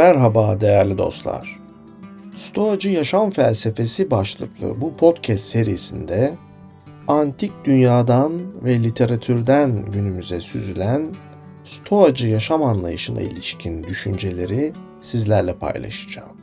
Merhaba değerli dostlar. Stoacı Yaşam Felsefesi başlıklı bu podcast serisinde antik dünyadan ve literatürden günümüze süzülen Stoacı yaşam anlayışına ilişkin düşünceleri sizlerle paylaşacağım.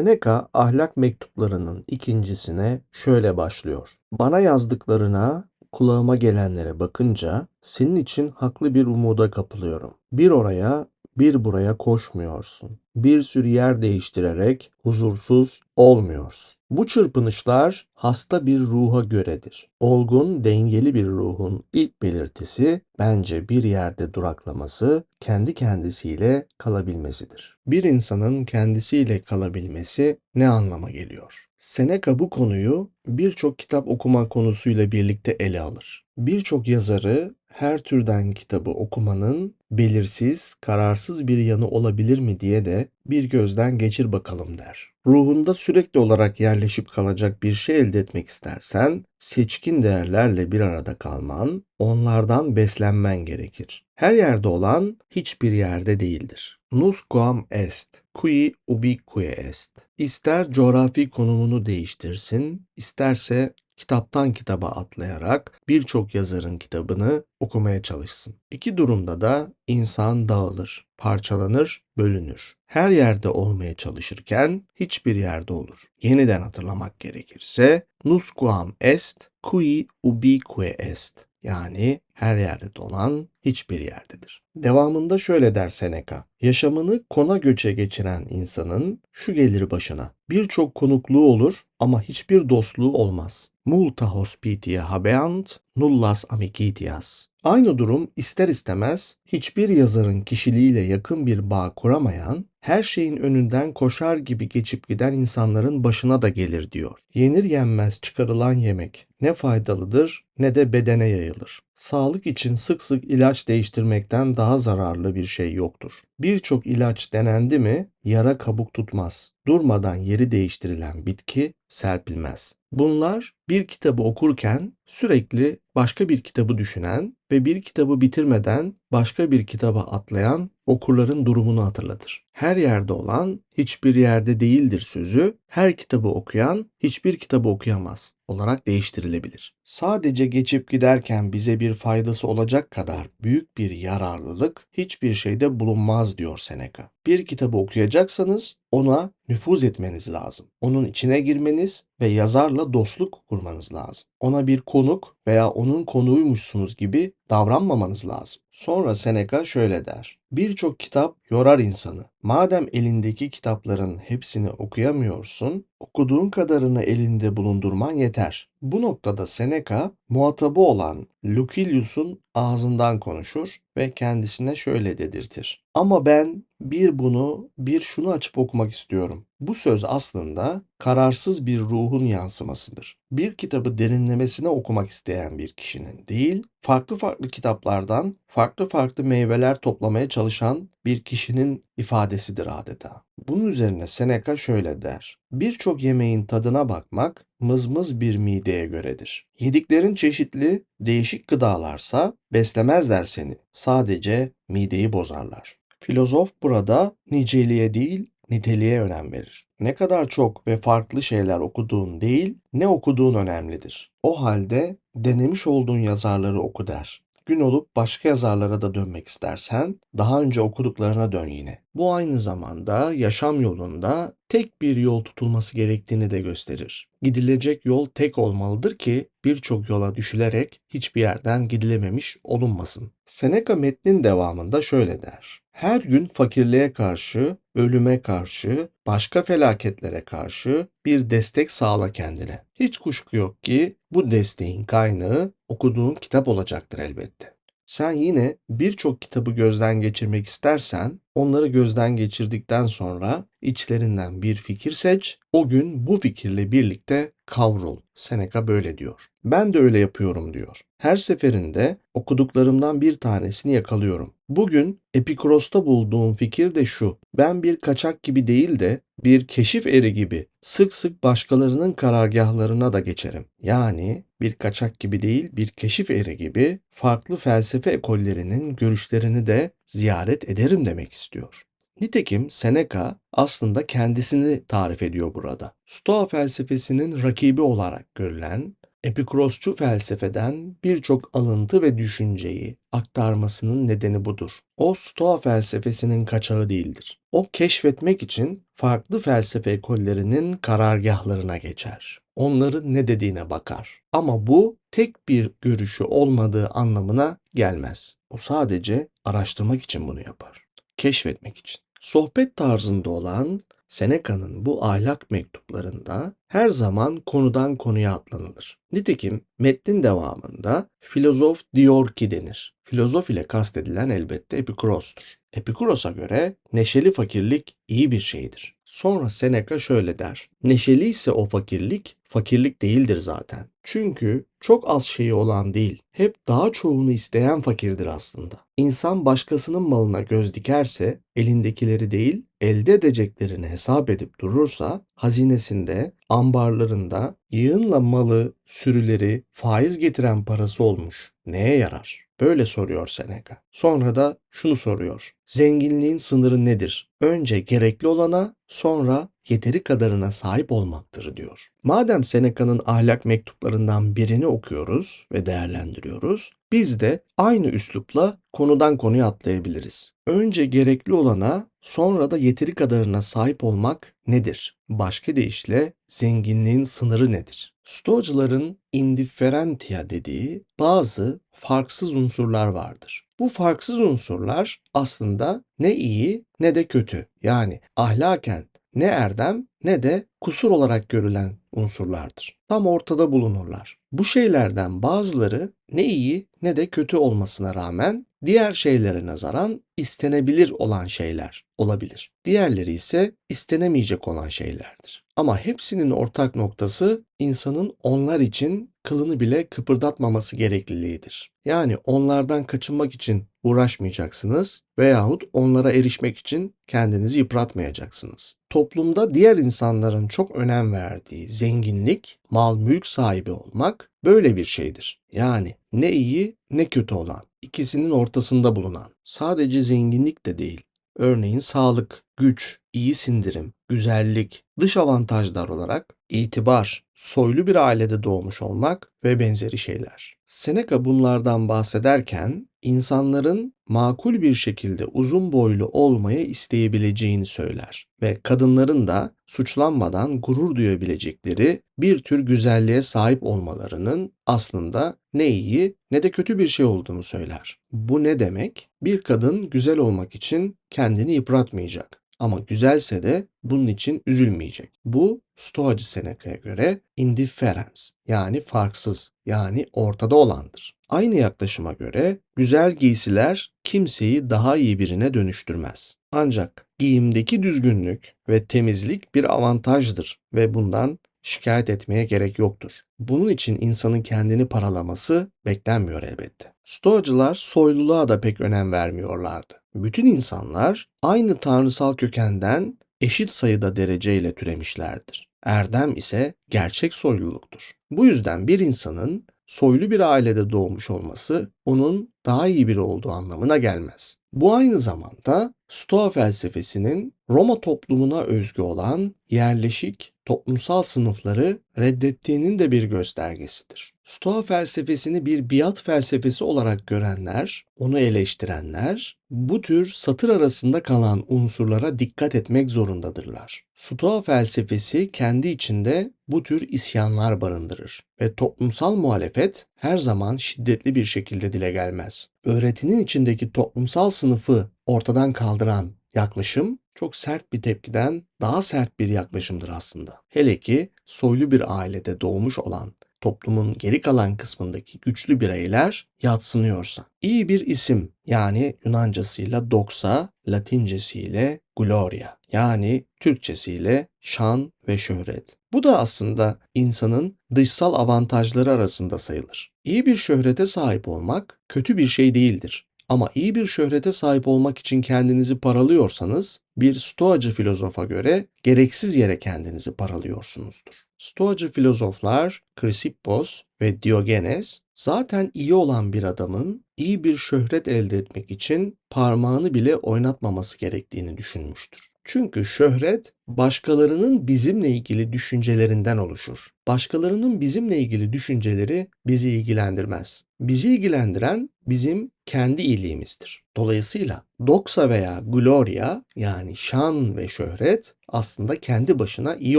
Seneca ahlak mektuplarının ikincisine şöyle başlıyor. Bana yazdıklarına, kulağıma gelenlere bakınca senin için haklı bir umuda kapılıyorum. Bir oraya, bir buraya koşmuyorsun. Bir sürü yer değiştirerek huzursuz olmuyorsun. Bu çırpınışlar hasta bir ruha göredir. Olgun, dengeli bir ruhun ilk belirtisi bence bir yerde duraklaması, kendi kendisiyle kalabilmesidir. Bir insanın kendisiyle kalabilmesi ne anlama geliyor? Seneca bu konuyu birçok kitap okuma konusuyla birlikte ele alır. Birçok yazarı her türden kitabı okumanın belirsiz, kararsız bir yanı olabilir mi diye de bir gözden geçir bakalım der. Ruhunda sürekli olarak yerleşip kalacak bir şey elde etmek istersen, seçkin değerlerle bir arada kalman, onlardan beslenmen gerekir. Her yerde olan hiçbir yerde değildir. Nus quam est, qui ubique est. İster coğrafi konumunu değiştirsin, isterse kitaptan kitaba atlayarak birçok yazarın kitabını okumaya çalışsın. İki durumda da insan dağılır, parçalanır, bölünür. Her yerde olmaya çalışırken hiçbir yerde olur. Yeniden hatırlamak gerekirse nusquam est qui ubique est. Yani her yerde dolan hiçbir yerdedir. Devamında şöyle der Seneca. Yaşamını kona göçe geçiren insanın şu gelir başına. Birçok konukluğu olur ama hiçbir dostluğu olmaz. Multa hospitia habeant, nullas amicitias. Aynı durum ister istemez hiçbir yazarın kişiliğiyle yakın bir bağ kuramayan, her şeyin önünden koşar gibi geçip giden insanların başına da gelir diyor. Yenir yenmez çıkarılan yemek ne faydalıdır ne de bedene yayılır. Sağlık için sık sık ilaç değiştirmekten daha zararlı bir şey yoktur. Birçok ilaç denendi mi yara kabuk tutmaz. Durmadan yeri değiştirilen bitki serpilmez. Bunlar bir kitabı okurken sürekli başka bir kitabı düşünen ve bir kitabı bitirmeden başka bir kitaba atlayan okurların durumunu hatırlatır. Her yerde olan hiçbir yerde değildir sözü her kitabı okuyan hiçbir kitabı okuyamaz olarak değiştirilebilir. Sadece geçip giderken bize bir faydası olacak kadar büyük bir yararlılık hiçbir şeyde bulunmaz diyor Seneca. Bir kitabı okuyacaksanız ona nüfuz etmeniz lazım. Onun içine girmeniz ve yazarla dostluk kurmanız lazım. Ona bir konuk veya onun konuğuymuşsunuz gibi davranmamanız lazım. Sonra Seneca şöyle der. Birçok kitap yorar insanı. Madem elindeki kitapların hepsini okuyamıyorsun, okuduğun kadarını elinde bulundurman yeter. Bu noktada Seneca muhatabı olan Lucilius'un ağzından konuşur ve kendisine şöyle dedirtir. Ama ben bir bunu, bir şunu açıp okumak istiyorum. Bu söz aslında kararsız bir ruhun yansımasıdır. Bir kitabı derinlemesine okumak isteyen bir kişinin değil, farklı farklı kitaplardan farklı farklı meyveler toplamaya çalışan bir kişinin ifadesidir adeta. Bunun üzerine Seneca şöyle der. Birçok yemeğin tadına bakmak mızmız bir mideye göredir. Yediklerin çeşitli, değişik gıdalarsa beslemezler seni. Sadece mideyi bozarlar. Filozof burada niceliğe değil, niteliğe önem verir. Ne kadar çok ve farklı şeyler okuduğun değil, ne okuduğun önemlidir. O halde denemiş olduğun yazarları oku der. Gün olup başka yazarlara da dönmek istersen daha önce okuduklarına dön yine. Bu aynı zamanda yaşam yolunda tek bir yol tutulması gerektiğini de gösterir. Gidilecek yol tek olmalıdır ki birçok yola düşülerek hiçbir yerden gidilememiş olunmasın. Seneca metnin devamında şöyle der. Her gün fakirliğe karşı, ölüme karşı, başka felaketlere karşı bir destek sağla kendine. Hiç kuşku yok ki bu desteğin kaynağı okuduğun kitap olacaktır elbette. Sen yine birçok kitabı gözden geçirmek istersen, onları gözden geçirdikten sonra içlerinden bir fikir seç, o gün bu fikirle birlikte kavrul. Seneca böyle diyor. Ben de öyle yapıyorum diyor. Her seferinde okuduklarımdan bir tanesini yakalıyorum. Bugün Epikuros'ta bulduğum fikir de şu. Ben bir kaçak gibi değil de bir keşif eri gibi sık sık başkalarının karargahlarına da geçerim. Yani bir kaçak gibi değil bir keşif eri gibi farklı felsefe ekollerinin görüşlerini de ziyaret ederim demek istiyor. Nitekim Seneca aslında kendisini tarif ediyor burada. Stoa felsefesinin rakibi olarak görülen Epikurosçu felsefeden birçok alıntı ve düşünceyi aktarmasının nedeni budur. O Stoa felsefesinin kaçağı değildir. O keşfetmek için farklı felsefe ekollerinin karargahlarına geçer. Onların ne dediğine bakar. Ama bu tek bir görüşü olmadığı anlamına gelmez. O sadece araştırmak için bunu yapar. Keşfetmek için. Sohbet tarzında olan Seneca'nın bu ahlak mektuplarında her zaman konudan konuya atlanılır. Nitekim metnin devamında filozof diyor ki denir. Filozof ile kastedilen elbette Epikuros'tur. Epikuros'a göre neşeli fakirlik iyi bir şeydir. Sonra Seneca şöyle der. Neşeli ise o fakirlik, fakirlik değildir zaten. Çünkü çok az şeyi olan değil, hep daha çoğunu isteyen fakirdir aslında. İnsan başkasının malına göz dikerse, elindekileri değil, elde edeceklerini hesap edip durursa, hazinesinde, ambarlarında yığınla malı, sürüleri, faiz getiren parası olmuş. Neye yarar? Böyle soruyor Seneca. Sonra da şunu soruyor. Zenginliğin sınırı nedir? Önce gerekli olana, sonra yeteri kadarına sahip olmaktır diyor. Madem Seneca'nın ahlak mektuplarından birini okuyoruz ve değerlendiriyoruz, biz de aynı üslupla konudan konuya atlayabiliriz. Önce gerekli olana, sonra da yeteri kadarına sahip olmak nedir? Başka deyişle zenginliğin sınırı nedir? Stoacıların indifferentia dediği bazı farksız unsurlar vardır. Bu farksız unsurlar aslında ne iyi ne de kötü. Yani ahlaken ne erdem ne de kusur olarak görülen unsurlardır. Tam ortada bulunurlar. Bu şeylerden bazıları ne iyi ne de kötü olmasına rağmen diğer şeylere nazaran istenebilir olan şeyler olabilir. Diğerleri ise istenemeyecek olan şeylerdir. Ama hepsinin ortak noktası insanın onlar için kılını bile kıpırdatmaması gerekliliğidir. Yani onlardan kaçınmak için uğraşmayacaksınız veyahut onlara erişmek için kendinizi yıpratmayacaksınız. Toplumda diğer insanların çok önem verdiği zenginlik, mal mülk sahibi olmak böyle bir şeydir. Yani ne iyi ne kötü olan, ikisinin ortasında bulunan. Sadece zenginlik de değil. Örneğin sağlık, güç, iyi sindirim, güzellik, dış avantajlar olarak itibar, soylu bir ailede doğmuş olmak ve benzeri şeyler. Seneca bunlardan bahsederken insanların makul bir şekilde uzun boylu olmayı isteyebileceğini söyler ve kadınların da suçlanmadan gurur duyabilecekleri bir tür güzelliğe sahip olmalarının aslında ne iyi ne de kötü bir şey olduğunu söyler. Bu ne demek? Bir kadın güzel olmak için kendini yıpratmayacak. Ama güzelse de bunun için üzülmeyecek. Bu Stoacı Seneca'ya göre indifference yani farksız yani ortada olandır. Aynı yaklaşıma göre güzel giysiler kimseyi daha iyi birine dönüştürmez. Ancak giyimdeki düzgünlük ve temizlik bir avantajdır ve bundan şikayet etmeye gerek yoktur. Bunun için insanın kendini paralaması beklenmiyor elbette. Stoacılar soyluluğa da pek önem vermiyorlardı. Bütün insanlar aynı tanrısal kökenden eşit sayıda dereceyle türemişlerdir. Erdem ise gerçek soyluluktur. Bu yüzden bir insanın soylu bir ailede doğmuş olması onun daha iyi biri olduğu anlamına gelmez. Bu aynı zamanda Stoa felsefesinin Roma toplumuna özgü olan yerleşik toplumsal sınıfları reddettiğinin de bir göstergesidir. Stoa felsefesini bir biat felsefesi olarak görenler, onu eleştirenler, bu tür satır arasında kalan unsurlara dikkat etmek zorundadırlar. Stoa felsefesi kendi içinde bu tür isyanlar barındırır ve toplumsal muhalefet her zaman şiddetli bir şekilde dile gelmez. Öğretinin içindeki toplumsal sınıfı ortadan kaldıran yaklaşım çok sert bir tepkiden daha sert bir yaklaşımdır aslında. Hele ki soylu bir ailede doğmuş olan toplumun geri kalan kısmındaki güçlü bireyler yatsınıyorsa. İyi bir isim yani Yunancasıyla doxa, Latincesiyle gloria yani Türkçesiyle şan ve şöhret. Bu da aslında insanın dışsal avantajları arasında sayılır. İyi bir şöhrete sahip olmak kötü bir şey değildir. Ama iyi bir şöhrete sahip olmak için kendinizi paralıyorsanız bir Stoacı filozofa göre gereksiz yere kendinizi paralıyorsunuzdur. Stoacı filozoflar Chrysippos ve Diogenes zaten iyi olan bir adamın iyi bir şöhret elde etmek için parmağını bile oynatmaması gerektiğini düşünmüştür. Çünkü şöhret başkalarının bizimle ilgili düşüncelerinden oluşur. Başkalarının bizimle ilgili düşünceleri bizi ilgilendirmez. Bizi ilgilendiren bizim kendi iyiliğimizdir. Dolayısıyla doxa veya gloria yani şan ve şöhret aslında kendi başına iyi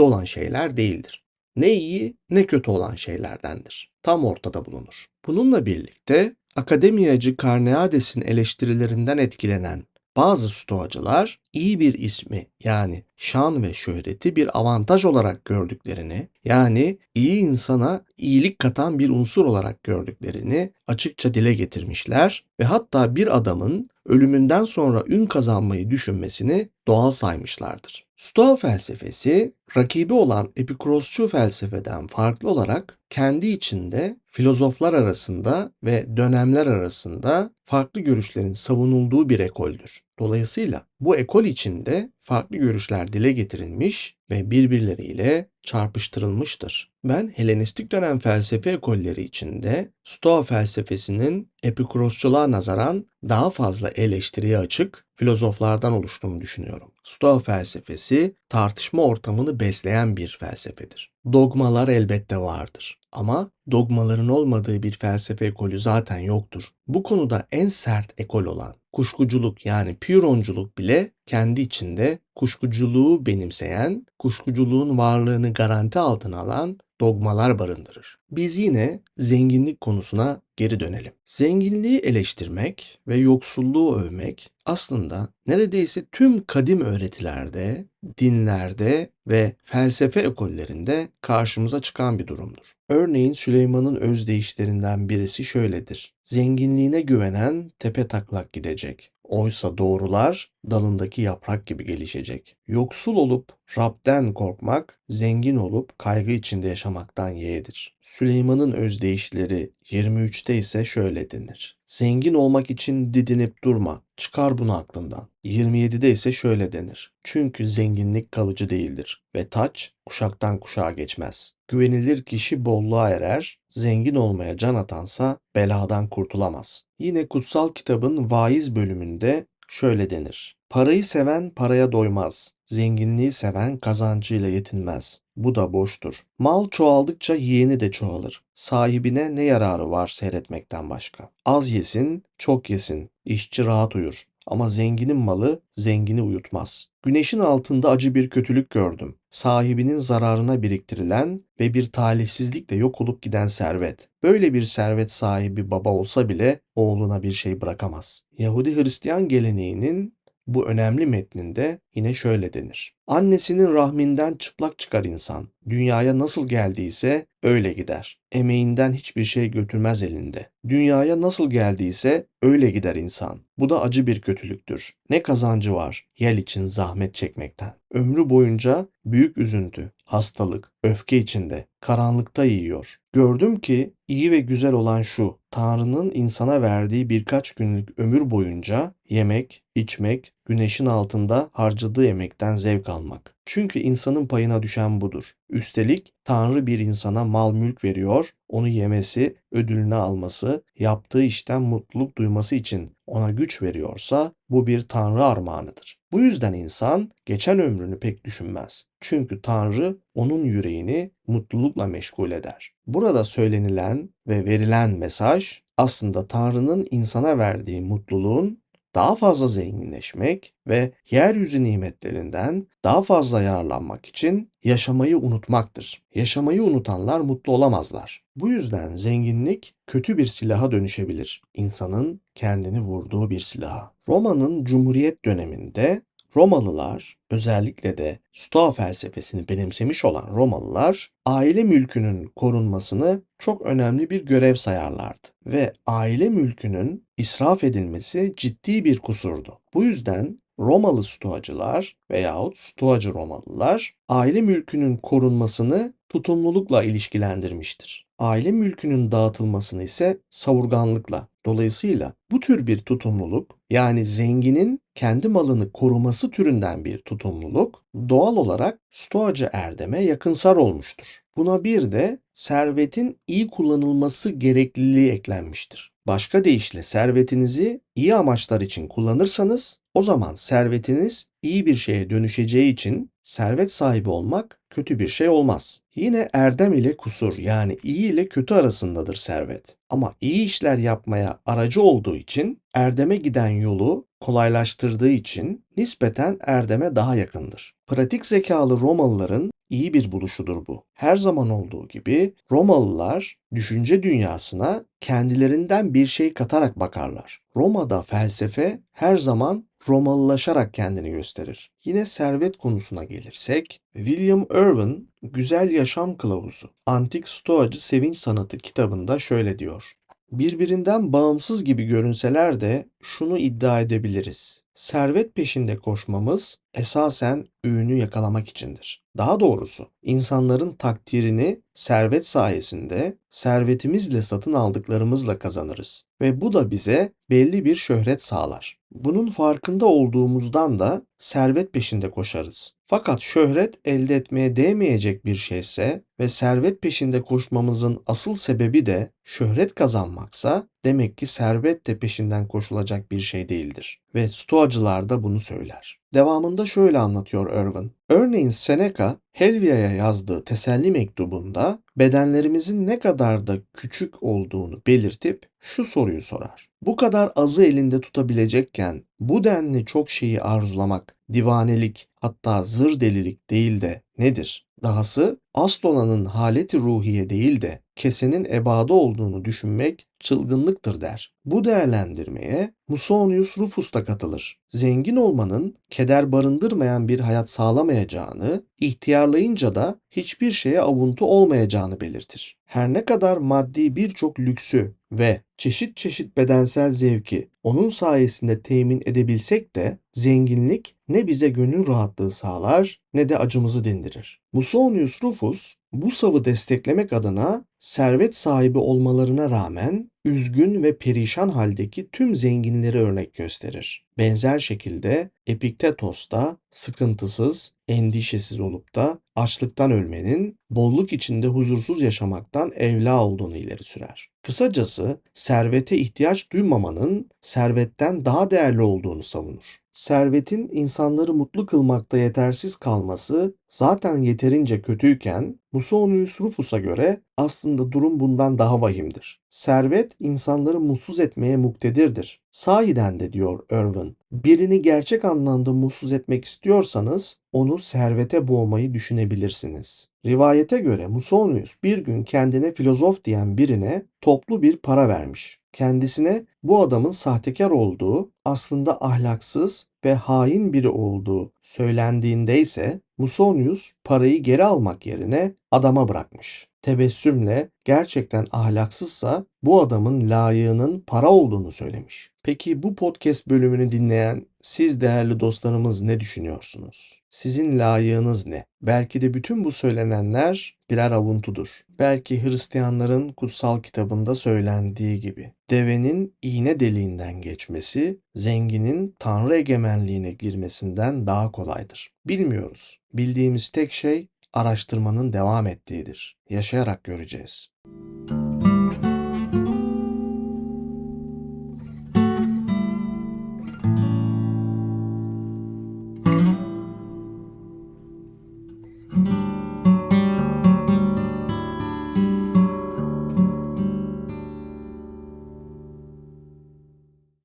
olan şeyler değildir. Ne iyi ne kötü olan şeylerdendir. Tam ortada bulunur. Bununla birlikte akademiyacı Karneades'in eleştirilerinden etkilenen bazı stoacılar iyi bir ismi yani şan ve şöhreti bir avantaj olarak gördüklerini yani iyi insana iyilik katan bir unsur olarak gördüklerini açıkça dile getirmişler ve hatta bir adamın ölümünden sonra ün kazanmayı düşünmesini doğal saymışlardır. Stoa felsefesi rakibi olan Epikurosçu felsefeden farklı olarak kendi içinde filozoflar arasında ve dönemler arasında farklı görüşlerin savunulduğu bir ekoldür. Dolayısıyla bu ekol içinde farklı görüşler dile getirilmiş ve birbirleriyle çarpıştırılmıştır. Ben Helenistik dönem felsefe ekolleri içinde Stoa felsefesinin Epikurosçuluğa nazaran daha fazla eleştiriye açık filozoflardan oluştuğunu düşünüyorum. Stoa felsefesi tartışma ortamını besleyen bir felsefedir. Dogmalar elbette vardır ama dogmaların olmadığı bir felsefe ekolü zaten yoktur. Bu konuda en sert ekol olan kuşkuculuk yani püronculuk bile kendi içinde kuşkuculuğu benimseyen, kuşkuculuğun varlığını garanti altına alan dogmalar barındırır. Biz yine zenginlik konusuna geri dönelim. Zenginliği eleştirmek ve yoksulluğu övmek aslında neredeyse tüm kadim öğretilerde, dinlerde ve felsefe ekollerinde karşımıza çıkan bir durumdur. Örneğin Süleyman'ın özdeyişlerinden birisi şöyledir. Zenginliğine güvenen tepe taklak gidecek. Oysa doğrular dalındaki yaprak gibi gelişecek. Yoksul olup Rab'den korkmak, zengin olup kaygı içinde yaşamaktan yeğdir. Süleyman'ın özdeyişleri 23'te ise şöyle denir. Zengin olmak için didinip durma, çıkar bunu aklından. 27'de ise şöyle denir. Çünkü zenginlik kalıcı değildir ve taç kuşaktan kuşağa geçmez. Güvenilir kişi bolluğa erer, zengin olmaya can atansa beladan kurtulamaz. Yine kutsal kitabın vaiz bölümünde şöyle denir. Parayı seven paraya doymaz. Zenginliği seven kazancıyla yetinmez. Bu da boştur. Mal çoğaldıkça yeğeni de çoğalır. Sahibine ne yararı var seyretmekten başka? Az yesin, çok yesin. İşçi rahat uyur. Ama zenginin malı zengini uyutmaz. Güneşin altında acı bir kötülük gördüm. Sahibinin zararına biriktirilen ve bir talihsizlikle yok olup giden servet. Böyle bir servet sahibi baba olsa bile oğluna bir şey bırakamaz. Yahudi Hristiyan geleneğinin bu önemli metninde yine şöyle denir. Annesinin rahminden çıplak çıkar insan. Dünyaya nasıl geldiyse öyle gider. Emeğinden hiçbir şey götürmez elinde. Dünyaya nasıl geldiyse öyle gider insan. Bu da acı bir kötülüktür. Ne kazancı var yel için zahmet çekmekten. Ömrü boyunca büyük üzüntü, hastalık, öfke içinde, karanlıkta yiyor. Gördüm ki iyi ve güzel olan şu, Tanrı'nın insana verdiği birkaç günlük ömür boyunca yemek, içmek, güneşin altında harcadığı emekten zevk almak. Çünkü insanın payına düşen budur. Üstelik Tanrı bir insana mal mülk veriyor, onu yemesi, ödülünü alması, yaptığı işten mutluluk duyması için ona güç veriyorsa bu bir Tanrı armağanıdır. Bu yüzden insan geçen ömrünü pek düşünmez. Çünkü Tanrı onun yüreğini mutlulukla meşgul eder. Burada söylenilen ve verilen mesaj aslında Tanrı'nın insana verdiği mutluluğun daha fazla zenginleşmek ve yeryüzü nimetlerinden daha fazla yararlanmak için yaşamayı unutmaktır. Yaşamayı unutanlar mutlu olamazlar. Bu yüzden zenginlik kötü bir silaha dönüşebilir. İnsanın kendini vurduğu bir silaha. Roma'nın Cumhuriyet döneminde Romalılar özellikle de Stoa felsefesini benimsemiş olan Romalılar aile mülkünün korunmasını çok önemli bir görev sayarlardı ve aile mülkünün israf edilmesi ciddi bir kusurdu. Bu yüzden Romalı Stoacılar veyahut Stoacı Romalılar aile mülkünün korunmasını tutumlulukla ilişkilendirmiştir. aile mülkünün dağıtılmasını ise savurganlıkla. Dolayısıyla bu tür bir tutumluluk yani zenginin kendi malını koruması türünden bir tutumluluk doğal olarak stoacı erdeme yakınsar olmuştur. Buna bir de servetin iyi kullanılması gerekliliği eklenmiştir. Başka deyişle servetinizi iyi amaçlar için kullanırsanız o zaman servetiniz iyi bir şeye dönüşeceği için servet sahibi olmak kötü bir şey olmaz. Yine erdem ile kusur yani iyi ile kötü arasındadır servet. Ama iyi işler yapmaya aracı olduğu için erdeme giden yolu kolaylaştırdığı için nispeten erdeme daha yakındır. Pratik zekalı Romalıların iyi bir buluşudur bu. Her zaman olduğu gibi Romalılar düşünce dünyasına kendilerinden bir şey katarak bakarlar. Roma'da felsefe her zaman Romalılaşarak kendini gösterir. Yine servet konusuna gelirsek, William Irwin Güzel Yaşam Kılavuzu, Antik Stoacı Sevinç Sanatı kitabında şöyle diyor. Birbirinden bağımsız gibi görünseler de şunu iddia edebiliriz. Servet peşinde koşmamız esasen ürünü yakalamak içindir. Daha doğrusu insanların takdirini servet sayesinde servetimizle satın aldıklarımızla kazanırız ve bu da bize belli bir şöhret sağlar. Bunun farkında olduğumuzdan da servet peşinde koşarız. Fakat şöhret elde etmeye değmeyecek bir şeyse ve servet peşinde koşmamızın asıl sebebi de şöhret kazanmaksa demek ki servet de peşinden koşulacak bir şey değildir. Ve Stoacılar da bunu söyler. Devamında şöyle anlatıyor Irwin. Örneğin Seneca, Helvia'ya yazdığı teselli mektubunda bedenlerimizin ne kadar da küçük olduğunu belirtip şu soruyu sorar. Bu kadar azı elinde tutabilecekken bu denli çok şeyi arzulamak divanelik hatta zır delilik değil de nedir? Dahası asıl olanın haleti ruhiye değil de kesenin ebadı olduğunu düşünmek çılgınlıktır der. Bu değerlendirmeye Musonius Rufus da katılır. Zengin olmanın keder barındırmayan bir hayat sağlamayacağını, ihtiyarlayınca da hiçbir şeye avuntu olmayacağını belirtir. Her ne kadar maddi birçok lüksü ve çeşit çeşit bedensel zevki onun sayesinde temin edebilsek de zenginlik ne bize gönül rahatlığı sağlar ne de acımızı dindirir. Musonius Rufus bu savı desteklemek adına servet sahibi olmalarına rağmen üzgün ve perişan haldeki tüm zenginleri örnek gösterir. Benzer şekilde Epiktetos da sıkıntısız, endişesiz olup da açlıktan ölmenin, bolluk içinde huzursuz yaşamaktan evla olduğunu ileri sürer. Kısacası servete ihtiyaç duymamanın servetten daha değerli olduğunu savunur. Servetin insanları mutlu kılmakta yetersiz kalması zaten yeterince kötüyken Musonius Rufus'a göre aslında durum bundan daha vahimdir. Servet insanları mutsuz etmeye muktedirdir. Sahiden de diyor Irwin, birini gerçek anlamda mutsuz etmek istiyorsanız onu servete boğmayı düşünebilirsiniz. Rivayete göre Musonius bir gün kendine filozof diyen birine toplu bir para vermiş. Kendisine bu adamın sahtekar olduğu, aslında ahlaksız ve hain biri olduğu söylendiğinde ise Musonius parayı geri almak yerine adama bırakmış. Tebessümle gerçekten ahlaksızsa bu adamın layığının para olduğunu söylemiş. Peki bu podcast bölümünü dinleyen siz değerli dostlarımız ne düşünüyorsunuz? Sizin layığınız ne? Belki de bütün bu söylenenler birer avuntudur. Belki Hristiyanların kutsal kitabında söylendiği gibi. Devenin iğne deliğinden geçmesi, zenginin tanrı egemenliğine girmesinden daha kolaydır. Bilmiyoruz. Bildiğimiz tek şey araştırmanın devam ettiğidir. Yaşayarak göreceğiz.